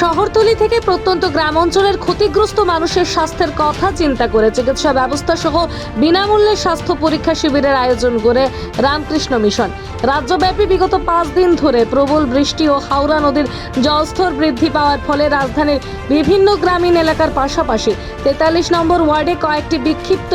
শহরতলি থেকে প্রত্যন্ত গ্রাম অঞ্চলের ক্ষতিগ্রস্ত মানুষের স্বাস্থ্যের কথা চিন্তা করে চিকিৎসা ব্যবস্থা সহ বিনামূল্যে স্বাস্থ্য পরীক্ষা শিবিরের আয়োজন করে রামকৃষ্ণ মিশন। রাজ্যব্যাপী বিগত পাঁচ দিন ধরে প্রবল বৃষ্টি ও হাওড়া নদীর জলস্তর বৃদ্ধি পাওয়ার ফলে রাজধানীর বিভিন্ন গ্রামীণ এলাকার পাশাপাশি তেতাল্লিশ নম্বর ওয়ার্ডে কয়েকটি বিক্ষিপ্ত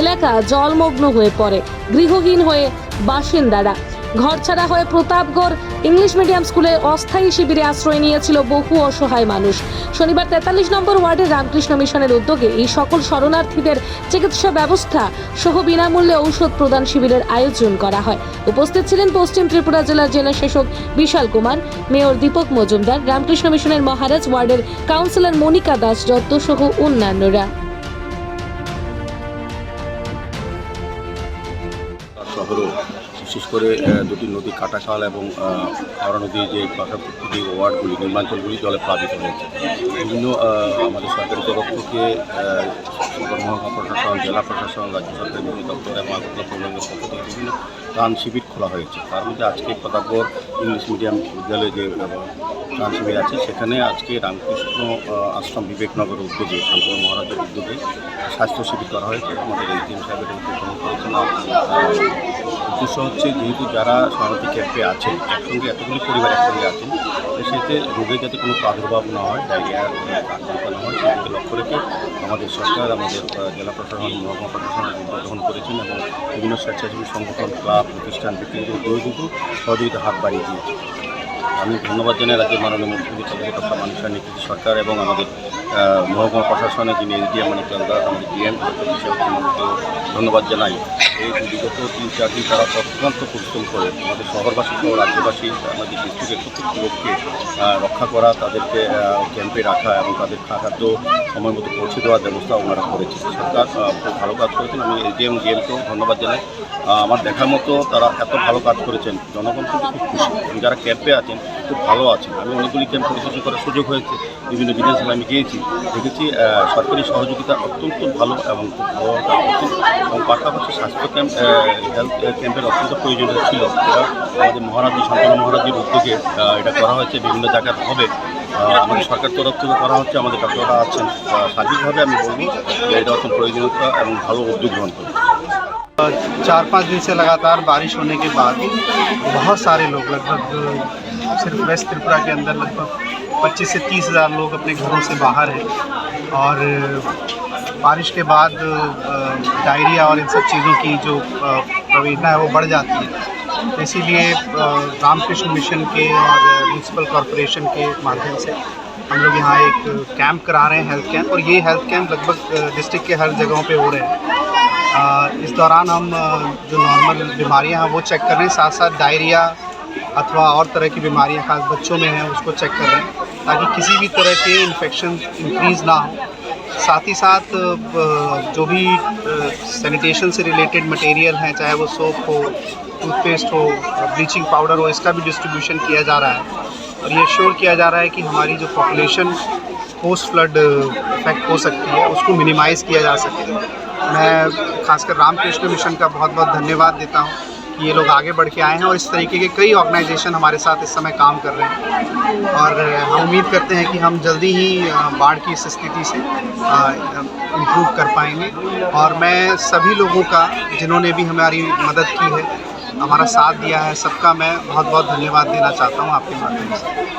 এলাকা জলমগ্ন হয়ে পড়ে। গৃহহীন হয়ে বাসিন্দারা ঘরছাড়া হয়ে প্রতাপগড় ইংলিশ মিডিয়াম স্কুলে অস্থায়ী শিবিরে আশ্রয় নিয়েছিল বহু অসহায় মানুষ। শনিবার তেতাল্লিশ নম্বর ওয়ার্ডের রামকৃষ্ণ মিশনের উদ্যোগে এই সকল শরণার্থীদের চিকিৎসা ব্যবস্থা সহ বিনামূল্যে ঔষধ প্রদান শিবিরের আয়োজন করা হয়। উপস্থিত ছিলেন পশ্চিম ত্রিপুরা জেলার জেলা শাসক বিশাল কুমার, মেয়র দীপক মজুমদার, রামকৃষ্ণ মিশনের মহারাজ ওয়ার্ডের কাউন্সিলর মনিকা দাস দত্ত সহ অন্যান্যরা। বিশেষ করে দুটি নদী কাটাশাল এবং হাওড়া নদীর যে পাশাপাশি ওয়ার্ডগুলি নির্মাঞ্চলগুলি জলে প্লাবিত হয়েছে। বিভিন্ন আমাদের সরকারি তরফ থেকে মহকুমা প্রশাসন, জেলা প্রশাসন, রাজ্য সরকারের বিভিন্ন দপ্তর এবং আগরতলা পক্ষ থেকে বিভিন্ন ত্রাণ শিবির খোলা হয়েছে। তার মধ্যে আজকে প্রতাপগড় ইংলিশ মিডিয়াম বিদ্যালয়ে যে ত্রাণ শিবির আছে, সেখানে আজকে রামকৃষ্ণ আশ্রম বিবেকনগর উদ্যোগে শান্তনু মহারাজের উদ্যোগে স্বাস্থ্য শিবির করা হয়েছে। আমাদের এই টিম সাহেবের উদ্যোগ করেছেন উদ্দেশ্য হচ্ছে যেহেতু যারা শরণার্থী ক্যাম্পে আছেন, একসঙ্গে এতগুলি পরিবার একসঙ্গে আছেন সেতে রোগের যাতে কোনো প্রাদুর্ভাব না হয় আশঙ্কা না হয় সেদিকে লক্ষ্য রেখে আমাদের সরকার, আমাদের জেলা প্রশাসন, মহকুমা প্রশাসন গ্রহণ করেছেন এবং বিভিন্ন স্বেচ্ছাসেবী সংগঠন, ক্লাব, প্রতিষ্ঠান, ব্যক্তিগত কিন্তু সহযোগিতা হাত বাড়িয়ে দিয়েছে। আমি ধন্যবাদ জানাই রাজ্যের মাননীয় মুখ্যমন্ত্রী চন্দ্রশেখর মানুষের নীতি সরকার এবং আমাদের মহকুমা প্রশাসনের যিনি এসডিএম মানে দাস আমাদের ডিএম ধন্যবাদ জানাই। এই বিগত তিন চার দিন তারা অত্যন্ত পরিশ্রম করে আমাদের শহরবাসী সহ রাজ্যবাসী, আমাদের ডিস্ট্রিক্টের প্রত্যেক লোককে রক্ষা করা, তাদেরকে ক্যাম্পে রাখা এবং তাদের খাদ্য সময় মতো পৌঁছে দেওয়ার ব্যবস্থা ওনারা করেছে সরকার খুব ভালো কাজ করেছেন। আমি এসডিএম ডিএমকেও ধন্যবাদ জানাই। আমার দেখার মতো তারা এত ভালো কাজ করেছেন। জনগণ কিন্তু খুব খুশি। এবং যারা ক্যাম্পে আছেন, খুব ভালো আছেন। আমি অনেকগুলি ক্যাম্প পরিদর্শন করার সুযোগ হয়েছে। বিভিন্ন বিধানসভায় আমি গিয়েছি, দেখেছি সরকারি সহযোগিতা অত্যন্ত ভালো এবং খুব ভালো কাজ করছেন। এবং পাশাপাশি স্বাস্থ্য ক্যাম্প হেলথ ক্যাম্পের অত্যন্ত প্রয়োজনীয় ছিল এটা আমাদের মহারাজি শান্তনু মহারাজির উদ্যোগে আহ, এটা করা হয়েছে বিভিন্ন জায়গায় হবে আহ, আমাদের সরকার তরফ থেকে করা হচ্ছে আমাদের ডক্টররা আছেন আহ, সার্বিকভাবে আমি বলবো যে এটা অত্যন্ত প্রয়োজনীয়তা এবং ভালো উদ্যোগ গ্রহণ করবে चार पाँच दिन से लगातार बारिश होने के बाद बहुत सारे लोग लगभग सिर्फ वेस्ट त्रिपुरा के अंदर लगभग 25 से तीस हज़ार लोग अपने घरों से बाहर हैं और बारिश के बाद डायरिया और इन सब चीज़ों की जो प्रवेदना है वो बढ़ जाती है। इसीलिए रामकृष्ण मिशन के और म्यूनसिपल कॉरपोरेशन के माध्यम से हम लोग यहाँ एक कैंप करा रहे हैं हेल्थ कैंप और ये हेल्थ कैंप लगभग डिस्ट्रिक्ट के हर जगहों पे हो रहे हैं। इस दौरान हम जो नॉर्मल बीमारियाँ हैं वो चेक कर रहे हैं। साथ साथ डायरिया अथवा और तरह की बीमारियाँ खास बच्चों में हैं, उसको चेक कर रहे हैं। ताकि किसी भी तरह के इन्फेक्शन इंक्रीज़ ना हो। साथ ही साथ जो भी सैनिटेशन से रिलेटेड मटेरियल हैं, चाहे वो सोप हो टूथपेस्ट हो ब्लीचिंग पाउडर हो, इसका भी डिस्ट्रीब्यूशन किया जा रहा है। और ये श्योर किया जा रहा है कि हमारी जो पॉपुलेशन पोस्ट फ्लड इफ़ेक्ट हो सकती है, उसको मिनिमाइज़ किया जा सके। मैं खासकर रामकृष्ण मिशन का बहुत बहुत धन्यवाद देता हूँ। ये लोग आगे बढ़ के आए हैं और इस तरीके के कई ऑर्गेनाइजेशन हमारे साथ इस समय काम कर रहे हैं। और हम उम्मीद करते हैं कि हम जल्दी ही बाढ़ की इस स्थिति से इम्प्रूव कर पाएँगे। और मैं सभी लोगों का, जिन्होंने भी हमारी मदद की है, हमारा साथ दिया है, सबका मैं बहुत बहुत धन्यवाद देना चाहता हूँ आपके माध्यम से।